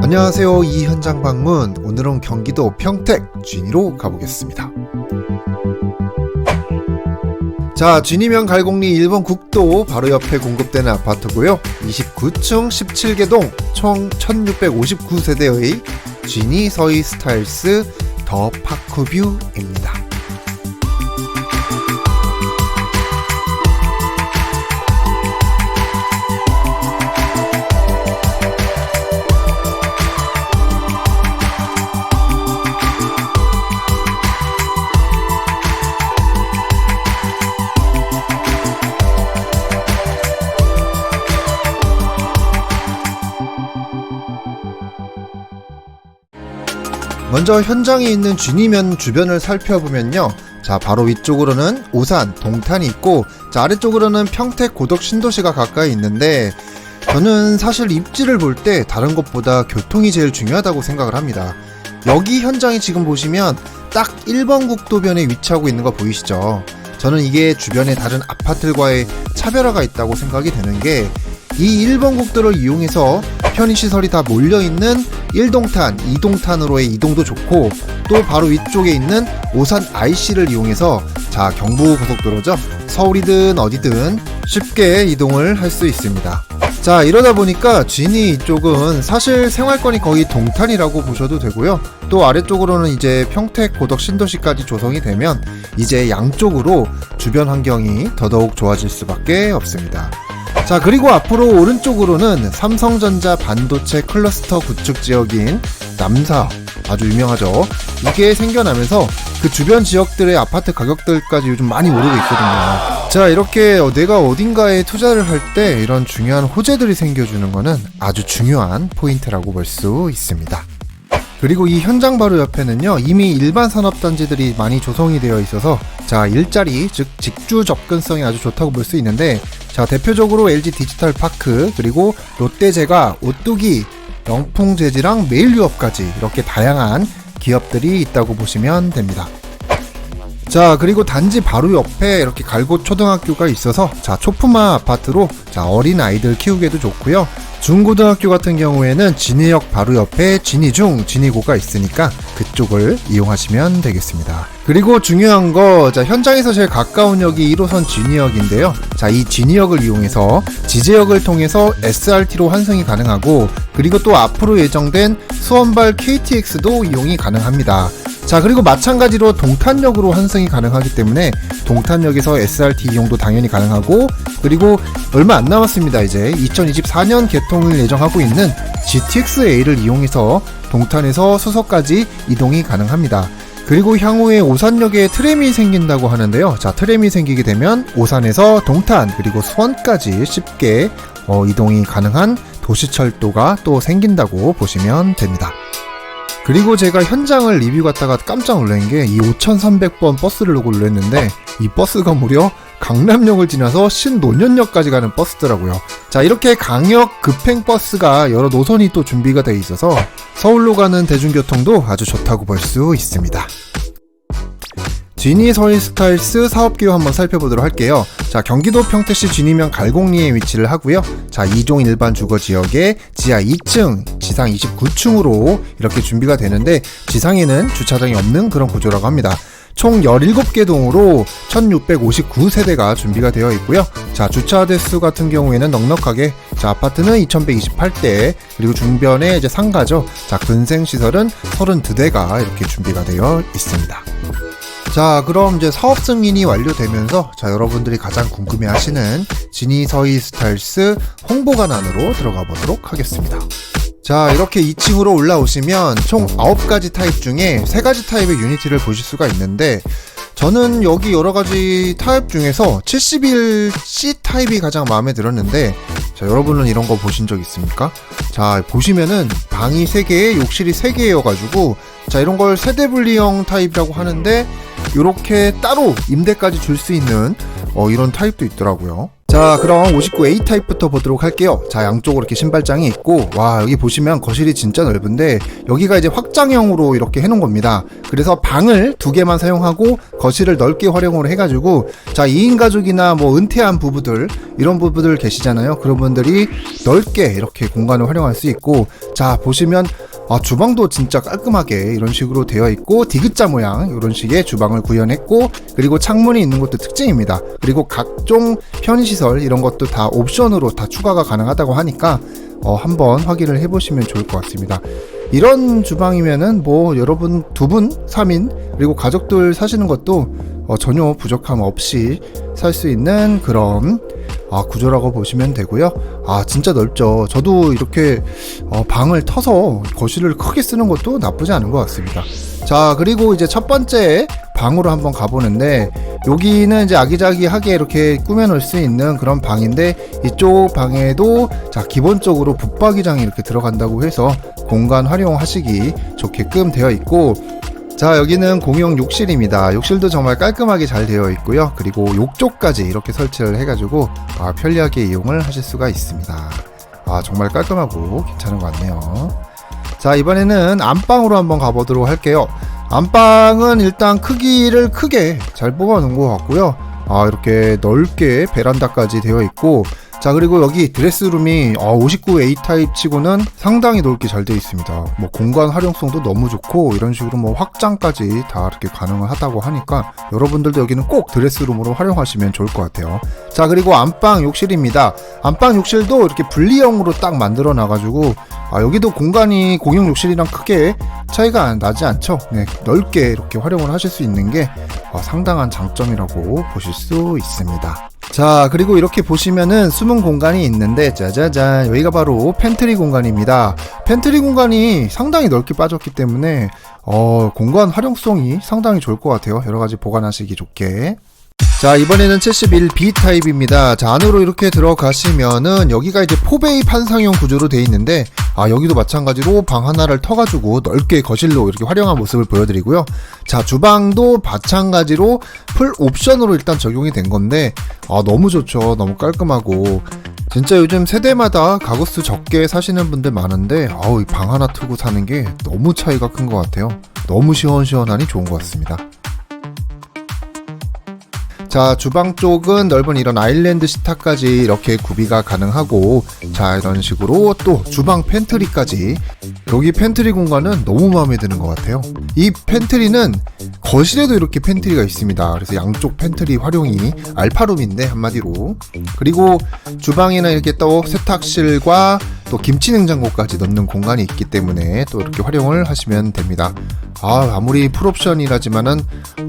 안녕하세요. 이 현장 방문. 오늘은 경기도 평택 쥐니로 가보겠습니다. 자, 쥐니면 갈곡리 1번 국도 바로 옆에 공급되는 아파트고요. 29층 17개 동 총 1659세대의 쥐니 서희 스타일스 더 파크뷰입니다. 먼저 현장에 있는 쥐니면 주변을 살펴보면요. 자, 바로 위쪽으로는 오산, 동탄이 있고, 자, 아래쪽으로는 평택, 고덕, 신도시가 가까이 있는데, 저는 사실 입지를 볼 때 다른 것보다 교통이 제일 중요하다고 생각을 합니다. 여기 현장이 지금 보시면 딱 1번 국도변에 위치하고 있는 거 보이시죠? 저는 이게 주변의 다른 아파트들과의 차별화가 있다고 생각이 되는 게, 이 1번 국도를 이용해서 편의시설이 다 몰려있는 1동탄, 2동탄으로의 이동도 좋고 또 바로 위쪽에 있는 오산 IC를 이용해서 자 경부 고속도로죠. 서울이든 어디든 쉽게 이동을 할 수 있습니다. 자 이러다 보니까 진이 이쪽은 사실 생활권이 거의 동탄이라고 보셔도 되고요. 또 아래쪽으로는 이제 평택 고덕 신도시까지 조성이 되면 이제 양쪽으로 주변 환경이 더더욱 좋아질 수밖에 없습니다 자 그리고 앞으로 오른쪽으로는 삼성전자 반도체 클러스터 구축 지역인 남사 아주 유명하죠. 이게 생겨나면서 그 주변 지역들의 아파트 가격들까지 요즘 많이 오르고 있거든요. 자 이렇게 내가 어딘가에 투자를 할 때 이런 중요한 호재들이 생겨주는 거는 아주 중요한 포인트라고 볼 수 있습니다. 그리고 이 현장 바로 옆에는요 이미 일반 산업단지들이 많이 조성이 되어 있어서 자 일자리 즉 직주 접근성이 아주 좋다고 볼 수 있는데 자 대표적으로 LG 디지털 파크 그리고 롯데제과 오뚜기 영풍재지랑 메일 유업까지 이렇게 다양한 기업들이 있다고 보시면 됩니다. 자 그리고 단지 바로 옆에 이렇게 갈곳 초등학교가 있어서 자 초품화 아파트로 자 어린 아이들 키우기에도 좋고요 중고등학교 같은 경우에는 진해역 바로 옆에 진희중, 진희고가 있으니까 그쪽을 이용하시면 되겠습니다. 그리고 중요한 거, 자, 현장에서 제일 가까운 역이 1호선 진희역인데요. 자, 이 진희역을 이용해서 지제역을 통해서 SRT로 환승이 가능하고, 그리고 또 앞으로 예정된 수원발 KTX도 이용이 가능합니다. 자 그리고 마찬가지로 동탄역으로 환승이 가능하기 때문에 동탄역에서 SRT 이용도 당연히 가능하고 그리고 얼마 안 남았습니다 이제. 2024년 개통을 예정하고 있는 GTX-A를 이용해서 동탄에서 수서까지 이동이 가능합니다. 그리고 향후에 오산역에 트램이 생긴다고 하는데요. 자 트램이 생기게 되면 오산에서 동탄 그리고 수원까지 쉽게 어, 이동이 가능한 도시철도가 또 생긴다고 보시면 됩니다 그리고 제가 현장을 리뷰 갔다가 깜짝 놀란 게 이 5300번 버스를 로고를 했는데 이 버스가 무려 강남역을 지나서 신논현역까지 가는 버스더라고요. 자, 이렇게 강역 급행 버스가 여러 노선이 또 준비가 되어 있어서 서울로 가는 대중교통도 아주 좋다고 볼 수 있습니다. 지니 서울 스타일스 사업기호 한번 살펴보도록 할게요. 자, 경기도 평택시 진이면 갈곡리에 위치를 하고요. 자, 2종 일반 주거 지역에 지하 2층, 지상 29층으로 이렇게 준비가 되는데 지상에는 주차장이 없는 그런 구조라고 합니다. 총 17개 동으로 1659세대가 준비가 되어 있고요. 자, 주차 대수 같은 경우에는 넉넉하게 자, 아파트는 2128대, 그리고 중변에 이제 상가죠. 자, 근생 시설은 32대가 이렇게 준비가 되어 있습니다. 자 그럼 이제 사업 승인이 완료되면서 자 여러분들이 가장 궁금해 하시는 지니서희 스타일스 홍보관 안으로 들어가 보도록 하겠습니다. 자 이렇게 2층으로 올라오시면 총 9가지 타입 중에 3가지 타입의 유니티를 보실 수가 있는데 저는 여기 여러 가지 타입 중에서 71C 타입이 가장 마음에 들었는데 자 여러분은 이런 거 보신 적 있습니까? 자 보시면은 방이 3개 욕실이 3개여 가지고 자 이런 걸 세대 분리형 타입이라고 하는데 이렇게 따로 임대까지 줄 수 있는 어, 이런 타입도 있더라고요. 자 자, 그럼 59A 타입부터 보도록 할게요. 자, 양쪽으로 이렇게 신발장이 있고, 와, 여기 보시면 거실이 진짜 넓은데, 여기가 이제 확장형으로 이렇게 해놓은 겁니다. 그래서 방을 두 개만 사용하고, 거실을 넓게 활용을 해가지고, 자, 2인 가족이나 뭐 은퇴한 부부들, 이런 부부들 계시잖아요. 그런 분들이 넓게 이렇게 공간을 활용할 수 있고, 자, 보시면, 아, 주방도 진짜 깔끔하게 이런 식으로 되어 있고 디귿자 모양 이런 식의 주방을 구현했고 그리고 창문이 있는 것도 특징입니다. 그리고 각종 편의 시설 이런 것도 다 옵션으로 다 추가가 가능하다고 하니까 어, 한번 확인을 해보시면 좋을 것 같습니다. 이런 주방이면은 뭐 여러분 두 분, 3인 그리고 가족들 사시는 것도 어, 전혀 부족함 없이 살 수 있는 그런 아, 구조라고 보시면 되고요. 아, 진짜 넓죠. 저도 이렇게 어, 방을 터서 거실을 크게 쓰는 것도 나쁘지 않은 것 같습니다. 자, 그리고 이제 첫 번째 방으로 한번 가보는데 여기는 이제 아기자기하게 이렇게 꾸며놓을 수 있는 그런 방인데 이쪽 방에도 자 기본적으로 붙박이장이 이렇게 들어간다고 해서 공간 활용하시기 좋게끔 되어 있고 자 여기는 공용 욕실입니다. 욕실도 정말 깔끔하게 잘 되어 있고요. 그리고 욕조까지 이렇게 설치를 해가지고 아, 편리하게 이용을 하실 수가 있습니다. 아 정말 깔끔하고 괜찮은 것 같네요. 자 이번에는 안방으로 한번 가보도록 할게요 안방은 일단 크기를 크게 잘 뽑아 놓은 것 같고요. 아 이렇게 넓게 베란다까지 되어 있고 자 그리고 여기 드레스룸이 어, 59A 타입 치고는 상당히 넓게 잘 되어 있습니다. 뭐 공간 활용성도 너무 좋고 이런 식으로 뭐 확장까지 다 이렇게 가능을 하다고 하니까 여러분들도 여기는 꼭 드레스룸으로 활용하시면 좋을 것 같아요. 자 그리고 안방 욕실입니다. 안방 욕실도 이렇게 분리형으로 딱 만들어 놔가지고 아, 여기도 공간이 공용 욕실이랑 크게 차이가 나지 않죠? 네, 넓게 이렇게 활용을 하실 수 있는 게 어, 상당한 장점이라고 보실 수 있습니다 자 그리고 이렇게 보시면은 숨은 공간이 있는데 짜자잔 여기가 바로 팬트리 공간입니다. 팬트리 공간이 상당히 넓게 빠졌기 때문에 어, 공간 활용성이 상당히 좋을 것 같아요. 여러가지 보관하시기 좋게 자 이번에는 71B 타입입니다. 자 안으로 이렇게 들어가시면은 여기가 이제 포베이 판상형 구조로 되어 있는데 아 여기도 마찬가지로 방 하나를 터가지고 넓게 거실로 이렇게 활용한 모습을 보여드리고요. 자 주방도 마찬가지로 풀 옵션으로 일단 적용이 된 건데 아 너무 좋죠. 너무 깔끔하고. 진짜 요즘 세대마다 가구수 적게 사시는 분들 많은데 아우 이 방 하나 트고 사는 게 너무 차이가 큰 것 같아요. 너무 시원시원하니 좋은 것 같습니다 자 주방 쪽은 넓은 이런 아일랜드 시타까지 이렇게 구비가 가능하고 자 이런 식으로 또 주방 팬트리까지. 여기 팬트리 공간은 너무 마음에 드는 것 같아요. 이 팬트리는 거실에도 이렇게 팬트리가 있습니다. 그래서 양쪽 팬트리 활용이 알파룸인데 한마디로. 그리고 주방에는 이렇게 또 세탁실과 또 김치 냉장고까지 넣는 공간이 있기 때문에 또 이렇게 활용을 하시면 됩니다. 아 아무리 풀옵션이라지만은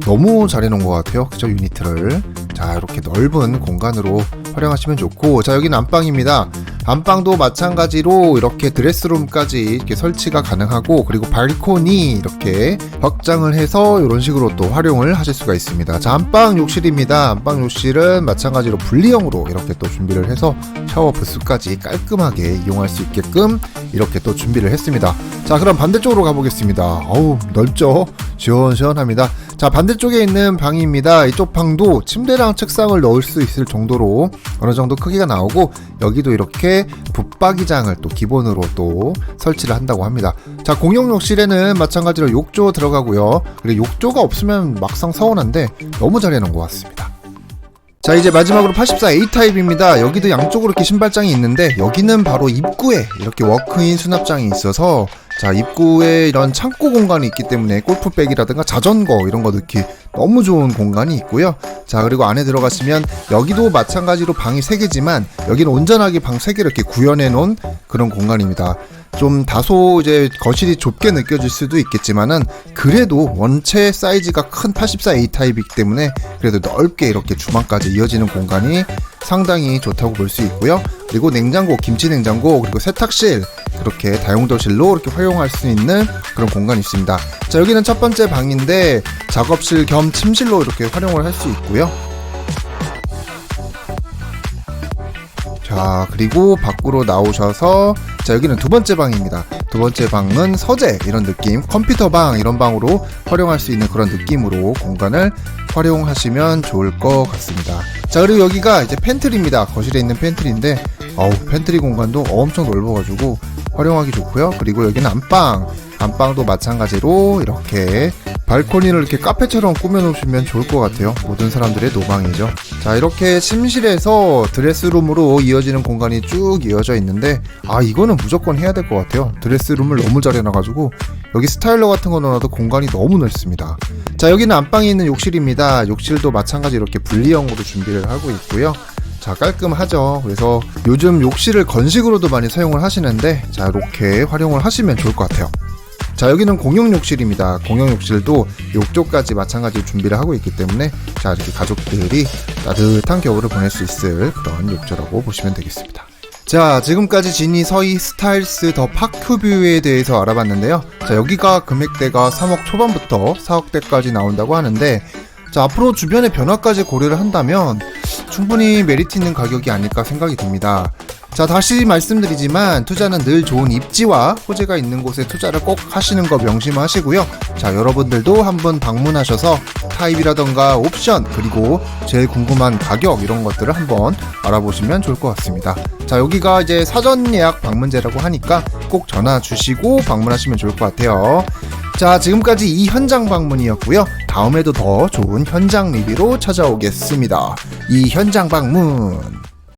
너무 잘 해놓은 것 같아요. 그죠? 유니트를. 자 이렇게 넓은 공간으로 활용하시면 좋고. 자 여기는 안방입니다. 안방도 마찬가지로 이렇게 드레스룸까지 이렇게 설치가 가능하고 그리고 발코니 이렇게 확장을 해서 이런 식으로 또 활용을 하실 수가 있습니다. 자 안방 욕실입니다. 안방 욕실은 마찬가지로 분리형으로 이렇게 또 준비를 해서 샤워 부스까지 깔끔하게 이용할 수 있게끔 이렇게 또 준비를 했습니다. 자 그럼 반대쪽으로 가보겠습니다. 어우 넓죠? 시원시원합니다. 자 반대쪽에 있는 방입니다. 이쪽 방도 침대랑 책상을 넣을 수 있을 정도로 어느 정도 크기가 나오고 여기도 이렇게 붙박이장을 또 기본으로 또 설치를 한다고 합니다. 자 공용 욕실에는 마찬가지로 욕조 들어가고요. 그리고 욕조가 없으면 막상 서운한데 너무 잘 해놓은 것 같습니다 자 이제 마지막으로 84A 타입입니다. 여기도 양쪽으로 이렇게 신발장이 있는데 여기는 바로 입구에 이렇게 워크인 수납장이 있어서 자 입구에 이런 창고 공간이 있기 때문에 골프백이라든가 자전거 이런 거 넣기 너무 좋은 공간이 있고요 자 그리고 안에 들어가시면 여기도 마찬가지로 방이 3개지만 여기는 온전하게 방 3개를 이렇게 구현해 놓은 그런 공간입니다 좀 다소 이제 거실이 좁게 느껴질 수도 있겠지만은 그래도 원체 사이즈가 큰 84A 타입이기 때문에 그래도 넓게 이렇게 주방까지 이어지는 공간이 상당히 좋다고 볼 수 있고요. 그리고 냉장고, 김치 냉장고, 그리고 세탁실 이렇게 다용도실로 이렇게 활용할 수 있는 그런 공간이 있습니다. 자 여기는 첫 번째 방인데 작업실 겸 침실로 이렇게 활용을 할 수 있고요. 자 자, 그리고 밖으로 나오셔서, 자, 여기는 두 번째 방입니다. 두 번째 방은 서재, 이런 느낌, 컴퓨터 방, 이런 방으로 활용할 수 있는 그런 느낌으로 공간을 활용하시면 좋을 것 같습니다. 자, 그리고 여기가 이제 팬트리입니다. 거실에 있는 팬트리인데, 어우, 팬트리 공간도 엄청 넓어가지고 활용하기 좋고요. 그리고 여기는 안방, 안방도 마찬가지로 이렇게 발코니를 이렇게 카페처럼 꾸며놓으시면 좋을 것 같아요. 모든 사람들의 노방이죠. 자, 이렇게 침실에서 드레스룸으로 이어지는 공간이 쭉 이어져 있는데, 아, 이거는 무조건 해야 될 것 같아요. 드레스룸을 너무 잘 해놔가지고, 여기 스타일러 같은 거 넣어놔도 공간이 너무 넓습니다. 자, 여기는 안방에 있는 욕실입니다. 욕실도 마찬가지 이렇게 분리형으로 준비를 하고 있고요. 자, 깔끔하죠. 그래서 요즘 욕실을 건식으로도 많이 사용을 하시는데, 자, 이렇게 활용을 하시면 좋을 것 같아요. 자 여기는 공용 욕실입니다. 공용 욕실도 욕조까지 마찬가지로 준비를 하고 있기 때문에 자 이렇게 가족들이 따뜻한 겨울을 보낼 수 있을 그런 욕조라고 보시면 되겠습니다. 자 지금까지 지니 서희 스타일스 더 파크뷰에 대해서 알아봤는데요. 자 여기가 금액대가 3억 초반부터 4억대까지 나온다고 하는데 자 앞으로 주변의 변화까지 고려를 한다면 충분히 메리트 있는 가격이 아닐까 생각이 듭니다. 자 다시 말씀드리지만 투자는 늘 좋은 입지와 호재가 있는 곳에 투자를 꼭 하시는 거 명심하시고요. 자 여러분들도 한번 방문하셔서 타입이라던가 옵션 그리고 제일 궁금한 가격 이런 것들을 한번 알아보시면 좋을 것 같습니다. 자 여기가 이제 사전 예약 방문제라고 하니까 꼭 전화 주시고 방문하시면 좋을 것 같아요. 자 지금까지 이 현장 방문이었고요. 다음에도 더 좋은 현장 리뷰로 찾아오겠습니다. 이 현장 방문.